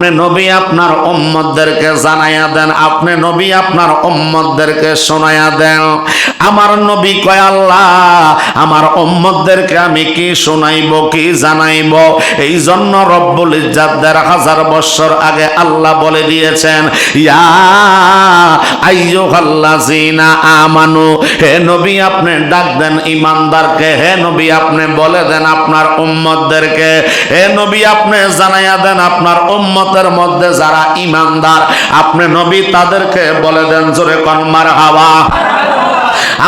আপনি নবী আপনার উম্মতদেরকে জানাইয়া দেন, আপনি নবী আপনার উম্মতদেরকে শোনাইয়া দেন। আমার নবী কয়, আল্লাহ, আমার আমি কি শোনাইব, কি জানাইব? এই জন্য রব্বুল ইজ্জাত দেড় হাজার বছর আগে আল্লাহ বলে দিয়েছেন, ইয়া আমানু, হে নবী আপনি ডাক দেন ইমানদারকে হে নবী আপনি বলে দেন আপনার উম্মতদেরকে, হে নবী আপনি জানাইয়া দেন আপনার উম্মতের মধ্যে যারা ইমানদার আপনি নবী তাদেরকে বলে দেন জোরে কন মার হাওয়া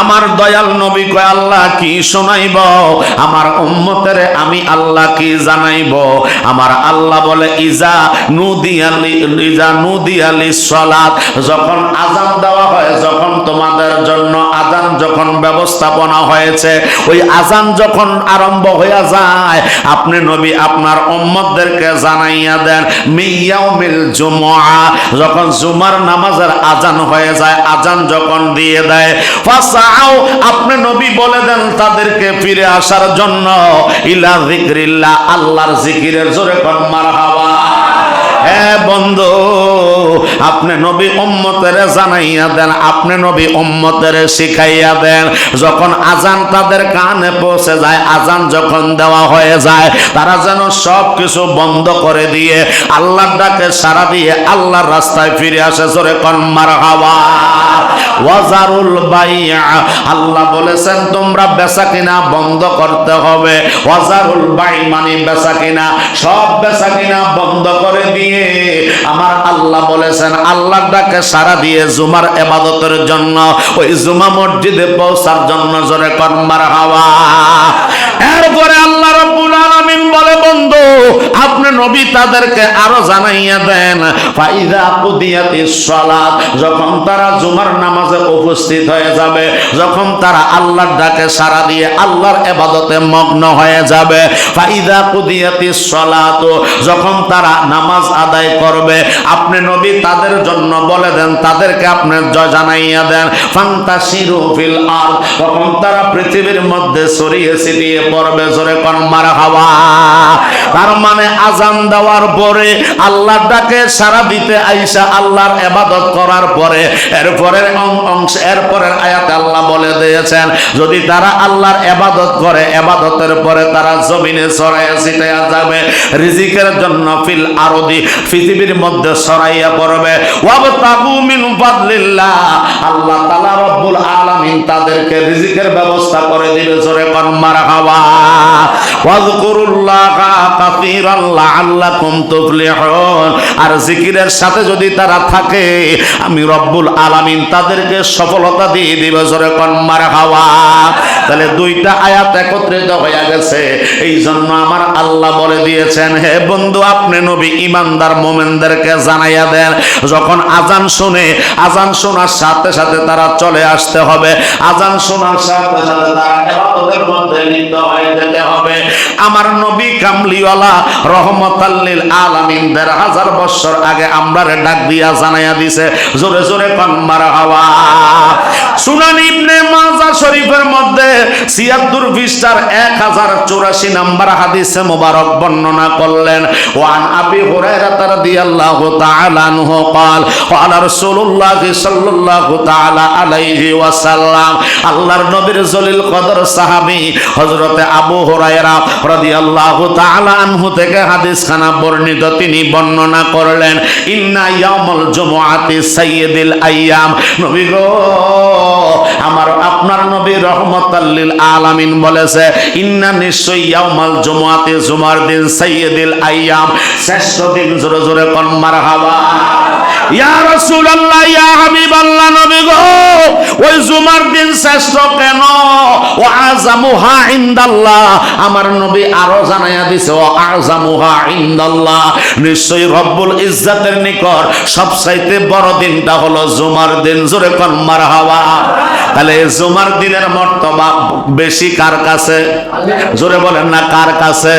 আমার দয়াল নবী কয়, আল্লাহ কি শোনাইব? আমার উম্মতের আমি আল্লাহ কি জানাইব? আমার আল্লাহ বলে, ইজা নুদিয়ালি ইজা নুদিয়ালি সলাত। যখন আজান দেওয়া হয়, যখন তোমাদের জন্য আজান যখন ব্যবস্থাপনা হয়েছে, ওই আজান যখন আরম্ভ হয়ে যায়, আপনি নবী আপনার উম্মতদেরকে জানাইয়া দেন মিয়াউমিল জুমআ। যখন জুমার নামাজের আজান হয়ে যায়, আজান যখন দিয়ে দেয় ফাসাও আপনি নবী বলে দেন তাদেরকে ফিরে আসার জন্য। ইলা যিকরিল্লাহ, আল্লাহর জিকিরের জোরে কোন, মারহাবা। বন্ধু, আপনি নবী উম্মতের জানাইয়া দেন, আপনি নবী শিখাইয়া দেন। যখন আজান তাদের কানে পৌঁছে যায় আজান যখন দেওয়া হয়ে যায়, তারা যেন সব কিছু বন্ধ করে দিয়ে আল্লাহর ডাকে সারা দিয়ে আল্লাহর রাস্তায় ফিরে আসে, জোরে কন্মার হাওয়া ওয়াজারুল বাইয়া। আল্লাহ বলেছেন, তোমরা বেচা কিনা বন্ধ করতে হবে। ওয়াজারুল বাই মানে বেচা কিনা। সব বেচা কিনা বন্ধ করে দিয়ে আমার আল্লাহ বলেছেন, আল্লাহর ডাকে সারা দিয়ে জুমার এবাদতের জন্য, ওই জুমা মসজিদে পৌঁছার জন্য জোরে কর্মার হাওয়া এরপরে আল্লাহ রাব্বুল আলামিন বন্ধু, আপনি নবী তাদেরকে আরও জানাইয়া দেন। যখন তারা জুমার নামাজে উপস্থিত হয়ে যাবে, যখন তারা আল্লাহর ডাকে সারা দিয়ে আল্লাহর ইবাদতে মগ্ন হয়ে যাবে ফাইদা কুদিয়াতিস সালাত যখন তারা নামাজ আদায় করবে, আপনি নবী তাদের জন্য বলে দেন, তাদেরকে আপনি জানাইয়া দেন। ফান্তাসিরু ফিল আর তখন তারা পৃথিবীর মধ্যে ছড়িয়ে ছিটিয়ে পড়বে, জোরে কোন মার হাওয়া তার মানে আজান দেওয়ার পরে আল্লাহর ডাকে সারা দিতে আইসা আল্লাহর এবাদত করার পরে এরপরের অংশ, এরপরের আয়াতে আল্লাহ বলে দিয়েছেন, যদি তারা আল্লাহর এবাদত করে এবাদতের পরে তারা জমিনে ছড়াইয়া ছিটাইয়া যাবে, রিজিকের জন্য ফিল আরদি, পৃথিবীর মধ্যে ছড়াইয়া পড়বে। ওয়াবতাগু মিন ফাদলিল্লাহ। আল্লাহ তাআলা রব্বুল আলামিন তাদেরকে রিজিকের ব্যবস্থা করে দিবে, জোরে কোন মারহাবা। ওয়াজকুরুল্লাহা কাসীরান লাআল্লাকুম আর জিকিরের সাথে যদি তারা থাকে, আমি রব্বুল আলামিন তাদেরকে সফলতা দিয়ে দিবে। জোরে কোন, মারহাবা। তাহলে দুইটা আয়াত একত্রিত হয়ে গেছে। এই জন্য আমার আল্লাহ বলে দিয়েছেন, হে বন্ধু, আপনি নবী, ইমানদার মোমেনদেরকে জানাইয়া দেন। যখন আজান শুনে, আজান শোনার সাথে সাথে তারা চলে আসতে হবে। আজান শোনার সাথে সাথে তারা মধ্যে লিপ্ত হয়ে যেতে হবে। আমার নবী কামলিওয়ালা রহমতাল্লিল আলামিন দেড় হাজার বছর আগে আমরারে ডাক দিয়া জানাইয়া দিছে, জোরে জোরে কন মারা হাওয়া। সুনানি ইবনে মাজা শরীফের মধ্যে ছিয়াত্তর পৃষ্ঠার এক হাজার চৌরাশি নাম্বার হাদিসে মোবারক বর্ণনা করলেন ওয়ান আবি হুরায়রা রাদিয়াল্লাহু তাআলা আনহু قال قال رسول الله صلى الله تعالى عليه وسلم আল্লাহর নবীর জলিল কদর সাহাবী হযরতে আবু হুরায়রা রাদিয়াল্লাহু তাআলা আনহু থেকে হাদিস খানা বর্ণিত তিনি বর্ণনা করলেন ইন্না ইয়াউমুল জুমআতি সাইয়্যিদুল আইয়াম নবী গো আমার আপনার নবী রহমতাল্লিল আলামিন বলেছে, ইন্না নিশ্চয়ই ইয়াউমাল জুমআতি জুমার দিন সাইয়্যিদুল আইয়াম। শ্রেষ্ঠ দিন জোরে জোরে কন, মারহাবা। ইয়া রাসূলুল্লাহ, ইয়া হাবিবাল্লাহ নবী গো, ওই জুমার দিন শ্রেষ্ঠ কেন? ও আজামুহা ইনদাল্লাহ। আমার নবী আরও জানাইয়া দিছে, ও আজামুহা ইনদাল্লাহ। নিশ্চয়ই রব্বুল ইজ্জাতের নিকট সবচাইতে বড় দিনটা হলো জুমার দিন। জোরে কন, মারহাবা। তাহলে জুমার দিনের মর্তবা বেশি কার কাছে? জোরে বলেন না, কার কাছে?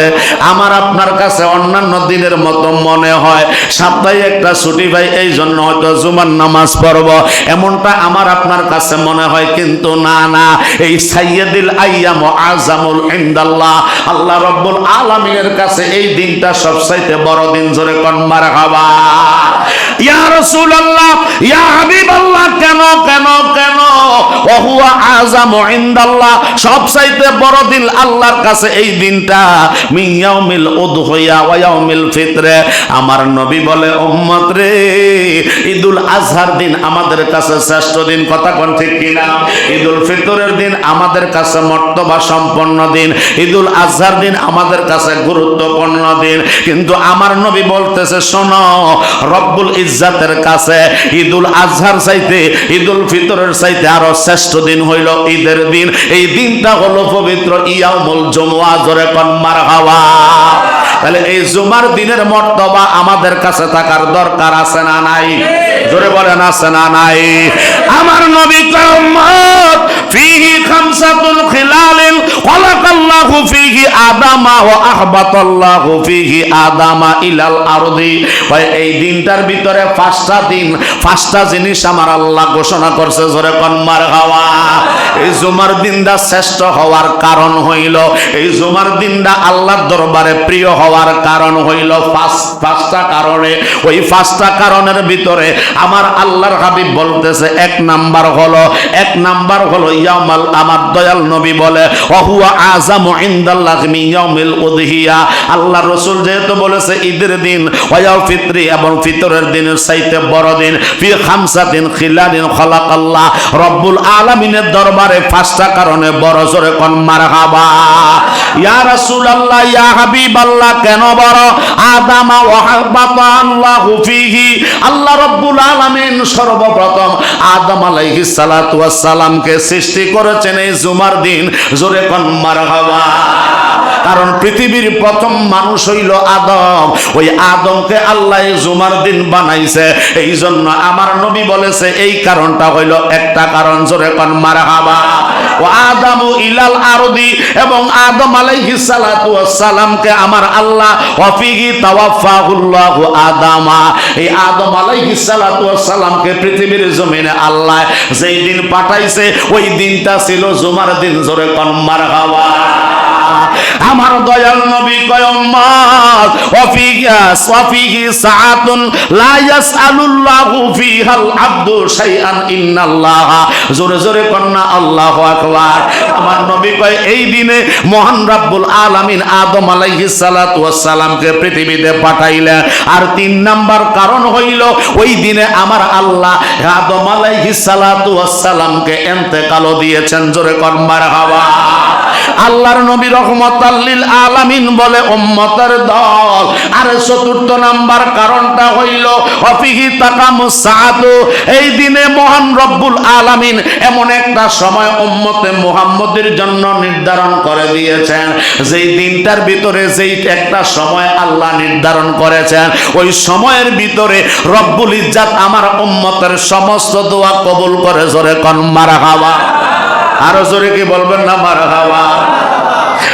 আমার আপনার কাছে অন্যান্য দিনের মতো মনে হয় সপ্তাহে একটা ছুটি পাই এই জন্য হয়তো জুমার নামাজ পড়ব। এমনটা আমার আপনার কাছে মনে হয়, কিন্তু না না। এই সাইয়্যিদুল আইয়াম আজামুল ইনদাল্লাহ। আল্লাহ রব্বুল আলামিনের কাছে এই দিনটা সবচাইতে বড় দিন, জোরে কোন মারহাবা। ইয়া রাসূলুল্লাহ, ইয়া হাবিবাল্লাহ, কেন কেন? ওহুয়া আজামু ইনদাল্লাহ, সবচাইতে বড় দিন আল্লাহর কাছে এই দিনটা। ইয়াউমিল উদহিয়া ওয়া ইয়াউমিল ফিতরে। আমার নবী বলে, উম্মত রে, ঈদুল আজহার দিন আমাদের কাছে শ্রেষ্ঠ দিন। কথা কোন ঠিক কিনা? ঈদুল ফিতরের দিন আমাদের কাছে মর্তবা সম্পন্ন দিন। ঈদুল আজহার দিন আমাদের কাছে গুরুত্বপূর্ণ দিন। কিন্তু আমার নবী বলতেছে, শোনো, রব্বুল ইজ্জাতের কাছে ঈদুল আজহার চাইতে, ঈদুল ফিতরের চাইতে আরও শ্রেষ্ঠ দিন হইল ঈদের দিন। এই দিনটা হলো পবিত্র ইয়ামুল জুমআ জোরে কোন হাওয়া তাহলে এই জুমার দিনের মর্তবা আমাদের কাছে থাকার দরকার আছে না নাই? জোরে বলেন, আছে না নাই? আমার নবী কম্মত খামসাতুল খলাকাল্লাহু আদামা ওয়া আহবাতাল্লাহু আদামা ইলাল আরদি। ভাই, এই দিনটার ভিতরে পাঁচটা দিন, পাঁচটা জিনিস আমার আল্লাহ ঘোষণা করছে, জোরে কন মারহাবা এই জুমার দিনটা শ্রেষ্ঠ হওয়ার কারণ হইল, এই জুমার দিনটা আল্লাহর দরবারে প্রিয় হওয়ার কারণ হইল পাঁচটা কারণে। ওই পাঁচটা কারণের ভিতরে আমার আল্লাহর হাবিব বলতেছে, এক নাম্বার হলো এক নাম্বার হলো ইয়ামাল আমার দয়াল নবী বলে অহুয়া আজামু ইনদাল্লাহ ইয়াউমিল উদহিয়া। আল্লাহ রাসূল যেহেতু বলেছে, ঈদের দিন, ওয়াল ফিতরি এবং ফিতরের দিনের চাইতে বড় দিন। ফি খামসাতিন খিলালিন খালাকাল্লাহ। রব্বুল আলামিনের দরবারে পাঁচটা কারণে বড় জোরে কোন মারহাবা। ইয়া রাসূলুল্লাহ, ইয়া হাবিবাল্লাহ, কেন বড়? আদামা ওয়া হাব্বাতা আল্লাহু ফিহি। আল্লাহ রব্বুল আলামিন সর্বপ্রথম আদম আলাইহিস সালাতু ওয়াস সালামকে সৃষ্টি করেছেন এই জুমার দিন। জোরে কোন মারহাবা। কারণ পৃথিবীর প্রথম মানুষ হইল আদম। ওই আদমকে আল্লাহ জুমার দিন বানাইছে। এই জন্য আমার নবী বলেছে, এই কারণটা হইল একটা কারণ, জোরে কোন, মারহাবা। ও আদম ইলাল আরদি, এবং আদম আলাইহিস সালাতু সালামকে আমার আল্লাহ ওয়াফিহি তাওয়াফাহুল্লাহু আদামা। এই আদম আলাইহিস সালাতু সালামকে পৃথিবীর জমিনে আল্লাহ যেই দিন পাঠাইছে, ওই দিনটা ছিল জুমার দিন, জোরে কোন, মারহাবা। আমার দয়াল নবী কয়ম্মাত ওয়াফিহা ওয়াফিহি সাআতুন লা ইয়াসআলুল্লাহু ফিহাল আবদু শাইআন ইন্নাল্লাহা। জোরে জোরে কন্না আল্লাহু আকবার। আমার নবী কয়, এই দিনে মহান রাব্বুল আলামিন আদম আলাইহিস সালাতু ওয়াস সালামকে পৃথিবীতে পাঠাইলেন আর তিন নাম্বার কারণ হইল, ওই দিনে আমার আল্লাহ আদম আলাইহিস সালাতু ওয়াস সালামকে ইন্তেকালও দিয়েছেন। জোরে কর, মারহাবা। আল্লাহর নবী রহমতাল্লিল আলামিন বলে, উম্মতের দল। আর চতুর্থ নাম্বার কারণটা হইল, অফিহি তাকামু সাআতু। এই দিনে মহান রব্বুল আলামিন এমন একটা সময় উম্মতে মুহাম্মদের জন্য নির্ধারণ করে দিয়েছেন। যেই দিনটার ভিতরে যেই একটা সময় আল্লাহ নির্ধারণ করেছেন, ওই সময়ের ভিতরে রব্বুল ইজ্জাত আমার উম্মতের সমস্ত দোয়া কবুল করে জোরে কন, মারা খাওয়া আরও জোরে কি বলবেন না মারা হাওয়া।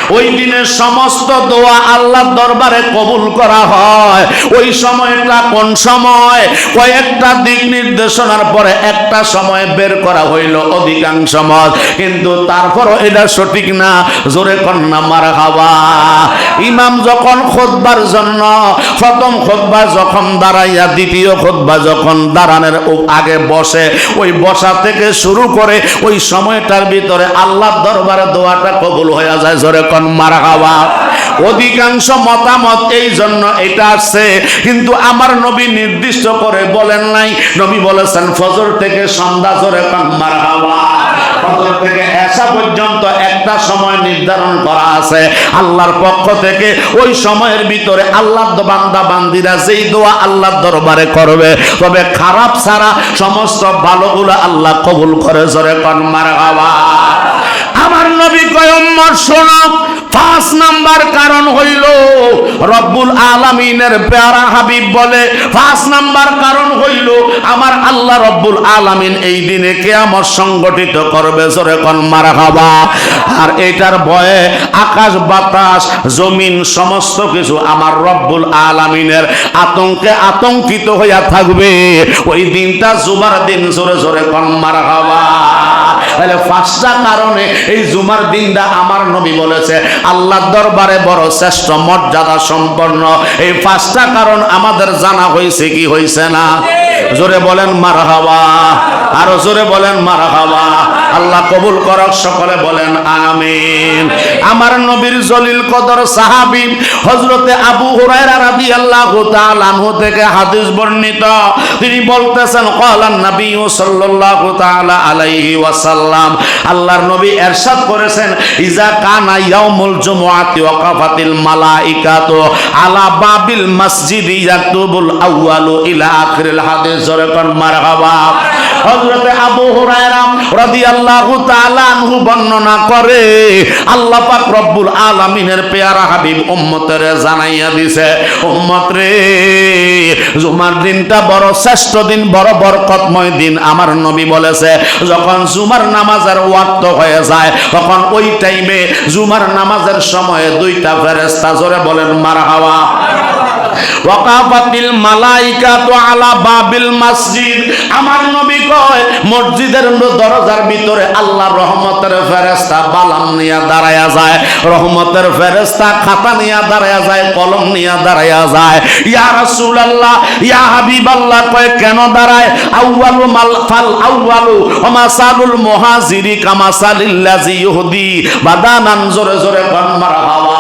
ওই দিনের সমস্ত দোয়া আল্লাহর দরবারে কবুল করা হয়। ওই সময়টা কোন সময়? কয়েকটা দিক নির্দেশনার পরে একটা সময় বের করা হইল অধিকাংশ মত। কিন্তু তারপরও এটা সঠিক না। জোরে কন্যা, মার হাওয়া। ইমাম যখন খোদবার জন্য, প্রথম খোদবা যখন দাঁড়াইয়া, দ্বিতীয় খোদবা যখন দাঁড়ানোর আগে বসে, ওই বসা থেকে শুরু করে ওই সময়টার ভিতরে আল্লাহর দরবারে দোয়াটা কবুল হয়ে যায়, জোরে কন মারা খাওয়া। অধিকাংশ মতামত এই জন্য এটা আসছে কিন্তু আমার নবী নির্দিষ্ট করে বলেন নাই, নবী বলেছেন, ফজর থেকে সন্ধ্যা জোরে কন মারা সময় নির্ধারণ করা আছে। আল্লাহর পক্ষ থেকে ওই সময়ের ভিতরে আল্লাহ করবে, তবে খারাপ সমস্ত আল্লাহ কবুল করে জোরে কন মার নবী কয়ম্মর শোনো, পাঁচ নাম্বার কারণ হইল, রব্বুল আলামিনের পেয়ারা হাবিব বলে। পাঁচ নাম্বার কারণ হইল, আমার আল্লাহ রব্বুল আলামিন এই দিনে সংগঠিত করবে, জোরে কন মারা আর এটার ভয়ে আকাশ, বাতাস, জমিন, সমস্ত কিছু আমার রব্বুল আলামিনের আতঙ্কে আতঙ্কিত হইয়া থাকবে। ওই দিনটা জুমার দিন, জোরে জোরে কন মারা খাবা তাহলে পাঁচটা কারণে এই জুমার দিনটা আমার নবী বলেছে। আল্লাহর দরবারে বড় শ্রেষ্ঠ মর্যাদা সম্পন্ন। এই পাঁচটা কারণ আমাদের জানা হয়েছে কি হয়েছে না? জোরে বলেন মার হাওয়া আরও জোরে বলেন মার হাওয়া আল্লাহ কবুল করক, সকলে বলেন আমিন। আমার নবীর জলিল কদর সাহাবী হযরতে আবু হুরায়রা রাদিয়াল্লাহু তাআলা আনহু থেকে হাদিস বর্ণিত। তিনি বলতেছেন ক্বালান নবী সাল্লাল্লাহু তাআলা আলাইহি ওয়াসাল্লাম। আল্লাহর নবী এরশাদ করেছেন, ইজা কানা ইয়াউমুল জুমআতি ওয়াকাফাতিল মালাইকাতু আলা বাবিল মসজিদ ইয়াকতুবুল আউয়ালু ইলা আখিরিল হাদিস। হযরতে আবু বর্ণনা করে, আল্লাহ পাক রব্বুল আলামিনের পেয়ারা হাবিব উম্মতের জানাইয়া দিছে, উম্মত রে, জুমার দিনটা বড় শ্রেষ্ঠ দিন, বড় বরকতময় দিন। আমার নবী বলেছে, যখন জুমার নামাজের ওয়াক্ত হয়ে যায়, তখন ওই টাইমে জুমার নামাজের সময়ে দুইটা ফেরেশতা জোরে বলেন, মারহাবা। ওয়াকাফাতিল আলা বাবিল মসজিদ। আমার নবী কয়, মসজিদের দরজার ভিতরে রহমতের বালাম দাঁড়ায়া যায়, রহমতের খাতা দাঁড়ায়া যায়, কলম দাঁড়ায়া যায়। ইয়া রাসূলুল্লাহ, ইয়া হাবিবাল্লাহ, কয়, কেন দাঁড়ায়? আউয়ালু মাল, ফাল আউয়ালু ওমাসালুল মুহাজিরি কামাসালিল্লাজি ইহুদি বাদানান জোরে জোরে কন, মারহাবা।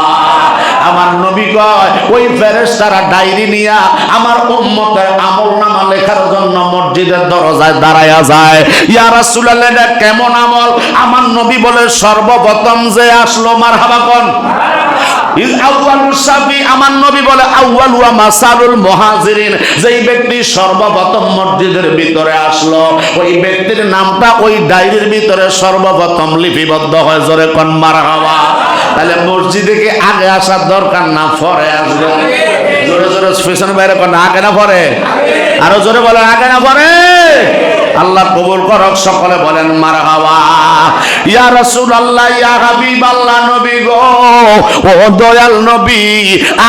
আমার নবী কয়, ওই ফেরেশতারা ডায়েরি নিয়া আমার উম্মতের আমল নামা লেখার জন্য মসজিদের দরজায় দাঁড়ায়া যায়। ইয়া রাসূলুল্লাহ, এটা কেমন আমল? আমার নবী বলে, সর্বপ্রথম যে আসলো মারহাবা কোন? আমার নবী বলে মাসালুল যেই ব্যক্তি সর্বপ্রথম মসজিদের ভিতরে আসলো, ওই ব্যক্তির নামটা ওই ডায়েরির ভিতরে সর্বপ্রথম লিপিবদ্ধ হয়, জোরে কোন মারহাবা? তাহলে মসজিদে কি আগে আসার দরকার না? পরে আসবে। জোরে জোরে পেছনে বাইরে না আগে না পরে? আরও জোরে বলেন আগে না পরে? আল্লাহ কবুল করক সকলে বলেন মার হাওয়া ইয়া রাসূল আল্লাহ ইয়া হাবিব আল্লাহ নবী গো। ও দয়াল নবী,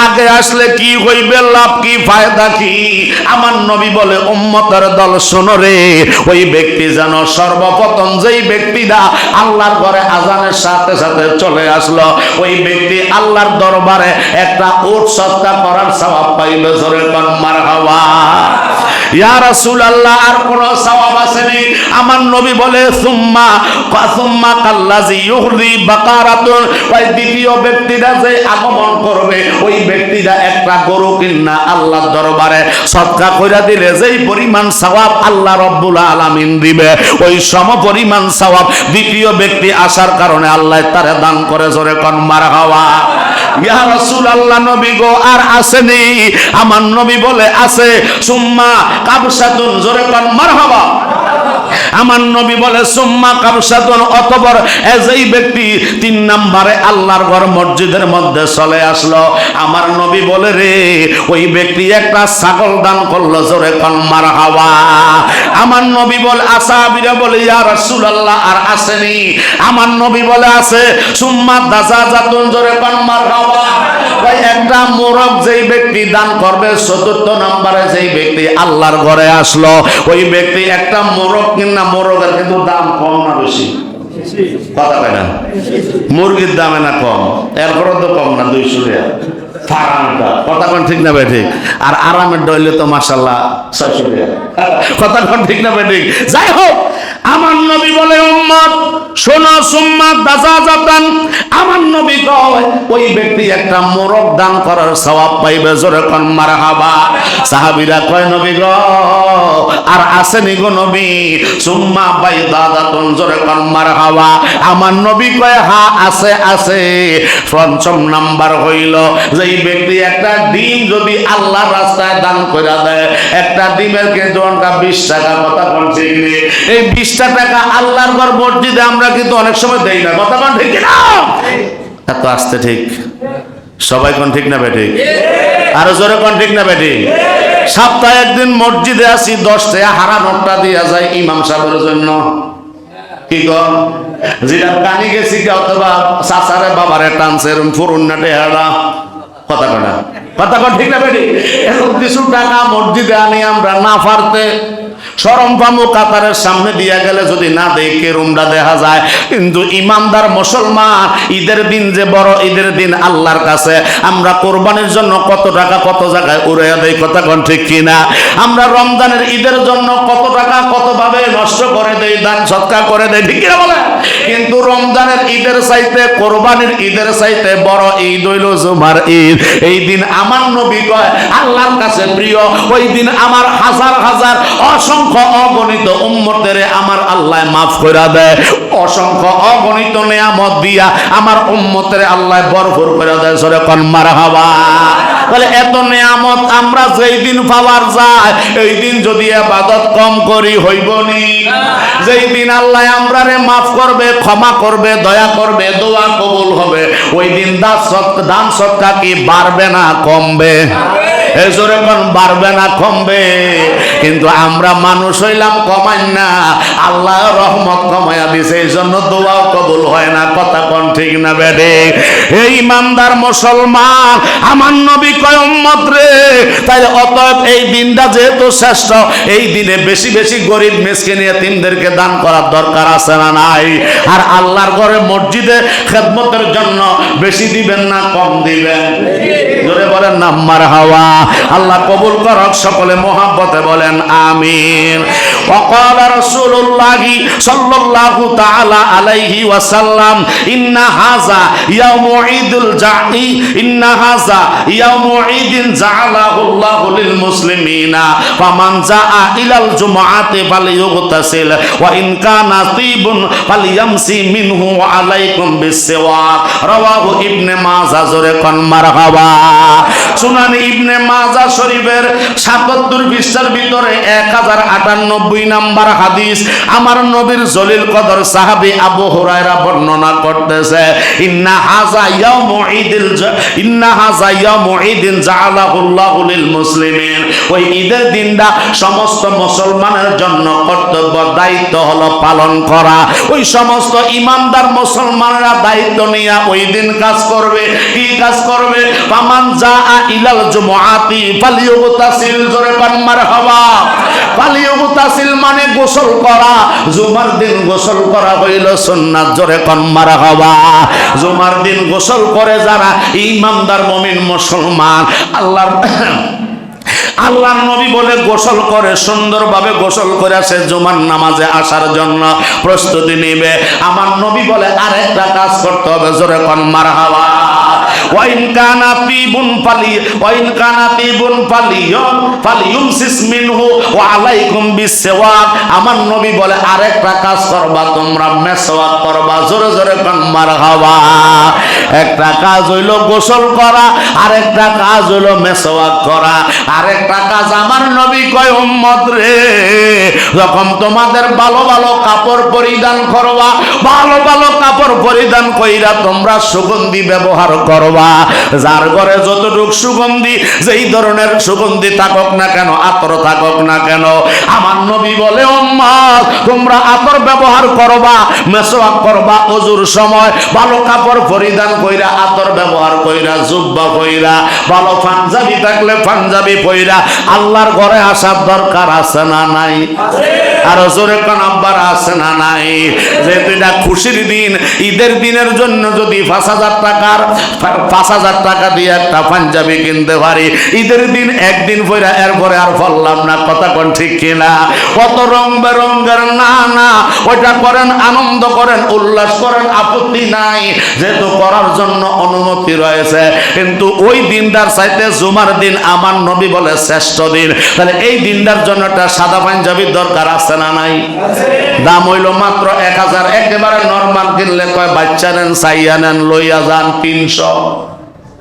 আগে আসলে কি হইবে, লাভ কি, ফায়দা কি? আমার নবী বলে, উম্মতের দল শোনো রে, ওই ব্যক্তি যেন সর্বপ্রথম যেই ব্যক্তিটা আল্লাহর ঘরে আজানের সাথে সাথে চলে আসলো, ওই ব্যক্তি আল্লাহর দরবারে একটা উট সৎকা করার সওয়াব পাইবে, জোরে কোন মার হাওয়া ইয়া রাসূলুল্লাহ, আর কোন সওয়াব আসেনি আমার নবী বলে, সুম্মা ইউহরি বাকারাতুন। ওই দ্বিতীয় যে আগমন করবে, ওই একটা গরু কিনা আল্লাহর দরবারে সদকা কইরা দিলে, যেই পরিমাণ সওয়াব আল্লাহ রব্বুল আলামিন দিবে, ওই সম পরিমাণ সওয়াব দ্বিতীয় ব্যক্তি আসার কারণে আল্লাহ তারে দান করে, জোরে কোন মারহাবা। ইয়া রাসূলুল্লাহ, নবী গো, আর আসেনি। আমার নবী বলে আছে, সুম্মা কাবসাতুন জোরে পান মারহাবা। আমার নবী বলে, সুম্মা কাবসাতুন অতবর যেই ব্যক্তি তিন নম্বরে আল্লাহর ঘর মসজিদের মধ্যে চলে আসলো। আমার নবী বলে, রে, ওই ব্যক্তি একটা ছাগল দান করল জোরে কোন মারহাবা। আমার নবী বলে, আসাহাবীরা বলে, ইয়া রাসূলুল্লাহ, আর আসেনি। আমার নবী বলে, আছে। সুম্মা দাজাজাতুন জোরে কোন মারহাবা। ওই একটা মোরগ যেই ব্যক্তি দান করবে, চতুর্থ নম্বরে যেই ব্যক্তি আল্লাহর ঘরে আসলো, ওই ব্যক্তি একটা মোরগ কিনা মোরগের কিন্তু দাম কম না বেশি? কথা কয় না? মুরগির দাম না কম? এরপরও তো কম না, দুইশো টাকা আর আরামের ডইলে তো মাসাল্লাহ কথা কোন ঠিক না ভাই, ঠিক? যাই হোক আমার নবী বলে, উম্মত, শোনো সুম্মা দাসা জাতান আমার নবী কয়, ওই ব্যক্তি একটা মোরগ দান করার সওয়াব পাইবে, জোরে কোন, মারহাবা। সাহাবীরা কয়, নবী গো, আর আসেনি গো নবী। সুম্মা বাই দাদাতুন জোরে কোন, মারহাবা। আমার নবী কয়, হা, আছে আছে। পঞ্চম নাম্বার হইল যে এই ব্যক্তি একটা ডিম যদি আল্লাহর রাস্তায় দান করে দেয়, একটা ডিমের কিন্তু বিশ টাকা, কথা নেই। এই বিশটা টাকা আল্লাহর ঘর মসজিদে আমরা কিন্তু অনেক সময় দেই না। কথা কোন ঠিক না এত আসতে ঠিক। সবাই কোন ঠিক না বেঠিক? আরও জোরে কোন ঠিক না বেঠিক? সপ্তাহে একদিন মসজিদে আসি দশটা হারা নোটটা দিয়া যায় ইমাম সাহেবের জন্য। কি কর যেটা কানি গেছি অথবা চাচারে বাবারে টানছে ফুরুন নাটে হারা কথা কটা ঠিক না এখন কিছু টাকা মসজিদে আনি, আমরা না পারতে। সরম পামু, কাতারের সামনে দিয়া গেলে যদি না দেখে রুমটা দেখা যায়? কিন্তু ইমানদার মুসলমান, ঈদের দিন যে বড় ঈদের দিন আল্লাহর কাছে, আমরা কোরবানির জন্য কত টাকা, কত জায়গায় উড়ে দেই, কথা কোন ঠিক কিনা? আমরা রমজানের ঈদের জন্য কত টাকা কত ভাবে নষ্ট করে দেই, দান সৎকার করে দেই, ঠিক কিনা বলে কিন্তু রমজানের ঈদের চাইতে, কোরবানির ঈদের চাইতে বড় ঈদ হইল জুমার ঈদ। এই দিন আমার নবী কয়, আল্লাহর কাছে প্রিয়, ওই দিন আমার হাজার হাজার অসংখ্য অগণিত উম্মতের আমার আল্লাহ মাফ করে দেয়। অসংখ্য অগণিত নেয়ামত দিয়া আমার উম্মতের আল্লাহ ভরপুর করে দেয়, সরে কন মার হাওয়া তাহলে এত নিয়ামত আমরা যেই দিন পাওয়ার যায়, এই দিন যদি আবাদত কম করি হইব নি। যেই দিন আল্লাহ আমরারে মাফ করবে, ক্ষমা করবে, দয়া করবে, দোয়া কবুল হবে, ওই দিন দান সৎ- দান সৎকা কি বাড়বে না, কমবে? জোরে কোন বাড়বে না, কমবে। কিন্তু আমরা মানুষ হইলাম কমাই না। আল্লাহ রহমত কমাইয়া দিছে, এই জন্য দোয়াও কবুল হয় না। কথা কোন ঠিক না বেডে? এই ইমানদার মুসলমান, আমার নবী কয়, উম্মত রে তাই অতএব এই দিনটা যেহেতু শ্রেষ্ঠ, এই দিনে বেশি বেশি গরিব মিসকিন এতিমদেরকে দান করার দরকার আছে না নাই? আর আল্লাহর ঘরে মসজিদে খেদমতের জন্য বেশি দিবেন না, কম দিবেন? জোরে বলেন নাম্মার হাওয়া। আল্লাহ কবুল করক সকলে মোহাব্বতে বলেন আমিন وقال رسول الله صلى الله تعالى عليه وسلم إن هذا يوم عيد الجعي إن هذا يوم عيد جعله الله للمسلمين فمن جاء إلى الجمعة فليغتسل وإن كان طيب فليمسي منه عليكم بالسواك رواه ابن ماجه জোরে কোন মারহাবা সুনান ইবনে মাজা শরীফের 77 পৃষ্ঠার ভিতরে 1098 নাম্বার হাদিস আমার নবীর জলিল কদর সাহাবী আবু হুরায়রা বর্ণনা করতেছে, ইন্না হাযা ইয়াউমু ঈদিল ইন্না হাযা ইয়াউমু ঈদিন জাআলাহুল্লাহু লিল মুসলিমিন ওই ঈদের দিনটা সমস্ত মুসলমানের জন্য কর্তব্য, দায়িত্ব হলো পালন করা। ওই সমস্ত ইমানদার মুসলমানরা দায়িত্ব নিয়ে ওই দিন কাজ করবে, কি কাজ করবে? পামান যা ইলাল জুমআতি ফালিয়ুতাসিল জোরে পান মারহাবা। ফালিয়ুতাসিল মানে গোসল করা। জুমার দিন গোসল করা হইল সুন্নাত, জোরে পান মারহাবা। জুমার দিন গোসল করে যারা ইমানদার, মুমিন, মুসলমান, আল্লাহর আল্লাহর নবী বলে গোসল করে, সুন্দরভাবে গোসল করে সে জুমার নামাজে আসার জন্য প্রস্তুতি নেবে। আমার নবী বলে, আরেকটা কাজ করতে হবে, জোরে কন মার হাওয়া ওয়াইন কানা তিবুন ফালি, ওয়াইন কানা তিবুন ফালিয়ুম ফালিয়ুমসিস মিনহু ওয়া আলাইকুম বিসওয়াক। আমার নবী বলে আরেকটা কাজ করবা, তোমরা মেসওয়াক করবা, জোরে জোরে কন মার হাওয়া একটা কাজ হইল গোসল করা আরেকটা কাজ হইল মেসওয়াক করা। আরেকটা কাজ আমার নবী কয়, উম্মত রে, যখন তোমাদের ভালো ভালো কাপড় পরিধান করবা, ভালো ভালো কাপড় পরিধান কইরা তোমরা সুগন্ধি ব্যবহার করবা। যার ঘরে যতটুক সুগন্ধি, যেই ধরনের সুগন্ধি থাকক না কেন, আতর থাকক না কেন, আমার নবী বলে উম্মত তোমরা আতর ব্যবহার করবা মেসওয়াক করবা অজুর সময়, ভালো কাপড় পরিধান কইরা, আতর ব্যবহার কইরা, জুব্বা কইরা, ভালো পাঞ্জাবি থাকলে পাঞ্জাবি পইরা, আল্লাহর ঘরে আসার দরকার আছে না নাই? আর জোরে কোন আব্বার আছে না নাই? যেহেতু এটা খুশির দিন, ঈদের দিনের জন্য যদি পাঁচ হাজার টাকার, পাঁচ হাজার টাকা দিয়ে একটা পাঞ্জাবি কিনতে পারি, ঈদের দিন একদিন পইরা এরপরে আর ফললাম না, কথা কোন ঠিক কিনা? কত রং বেরঙ্গের না না ওইটা করেন, আনন্দ করেন, উল্লাস করেন, আপত্তি নাই। যেহেতু করার জন্য অনুমতি রয়েছে, কিন্তু ওই দিনটার চাইতে জুমার দিন আমার নবী বলে শ্রেষ্ঠ দিন। তাহলে এই দিনটার জন্য একটা সাদা পাঞ্জাবির দরকার আছে না নাই? দাম হইল মাত্র এক হাজার। একেবারে নর্মাল কিনলে কয়, বাচ্চা নেন সাইয়া নেন, লইয়া যান, তিনশো।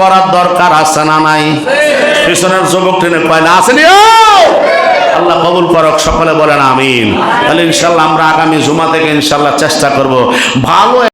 করার দরকার আছে না নাই? পিছনের যুবক ট্রেনে না আসেনি আল্লাহ কবুল করক, সকলে বলেন, আমিন। তাহলে ইনশাল্লাহ আমরা আগামী জুমা থেকে ইনশাল্লাহ চেষ্টা করব। ভালো